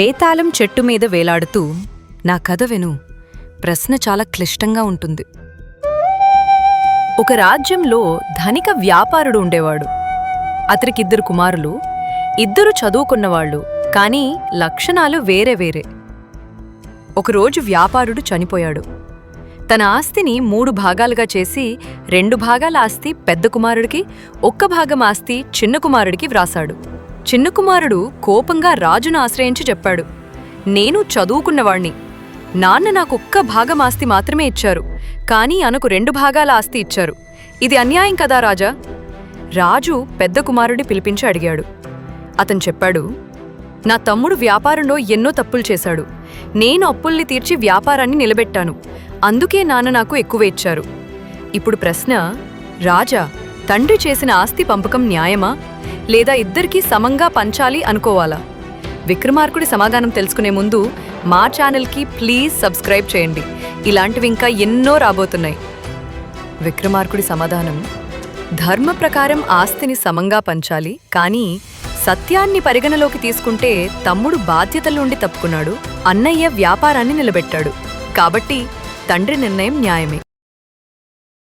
బేతాళం చెట్టు మీద వేలాడుతూ నా కథ విను. ప్రశ్న చాలా క్లిష్టంగా ఉంటుంది. ఒక రాజ్యంలో ధనిక వ్యాపారుడు ఉండేవాడు. అతనికిద్దరు కుమారులు ఇద్దరు చదువుకున్నవాళ్ళు కానీ లక్షణాలు వేరే వేరే. ఒకరోజు వ్యాపారుడు చనిపోయాడు. తన ఆస్తిని మూడు భాగాలుగా చేసి రెండు భాగాల ఆస్తి పెద్ద కుమారుడికి ఒక్క భాగం ఆస్తి చిన్న కుమారుడికి వ్రాసాడు చిన్న కుమారుడు కోపంగా రాజును ఆశ్రయించి చెప్పాడు. నేను చదువుకున్నవాణ్ణి. నాన్న నాకు భాగం ఆస్తి మాత్రమే ఇచ్చారు. కానీ అనకు రెండు భాగాల ఆస్తి ఇచ్చారు. ఇది అన్యాయం కదా రాజా రాజు పెద్ద కుమారుడి పిలిపించి అడిగాడు. అతను చెప్పాడు నా తమ్ముడు వ్యాపారంలో ఎన్నో తప్పులు చేశాడు. నేను అప్పుల్ని తీర్చి వ్యాపారాన్ని నిలబెట్టాను. అందుకే నాన్న నాకు ఎక్కువ ఇచ్చారు. ఇప్పుడు ప్రశ్న రాజా తండ్రి చేసిన ఆస్తి పంపకం న్యాయమా? లేదా ఇద్దరికీ సమంగా పంచాలి అనుకోవాలా? విక్రమార్కుడి సమాధానం తెలుసుకునే ముందు మా ఛానల్కి ప్లీజ్ సబ్స్క్రైబ్ చేయండి. ఇలాంటివి ఇంకా ఎన్నో రాబోతున్నాయి. విక్రమార్కుడి సమాధానం ధర్మ ప్రకారం ఆస్తిని సమంగా పంచాలి కానీ సత్యాన్ని పరిగణలోకి తీసుకుంటే తమ్ముడు బాధ్యతల నుండి తప్పుకున్నాడు అన్నయ్య వ్యాపారాన్ని నిలబెట్టాడు. కాబట్టి తండ్రి నిర్ణయం న్యాయమే.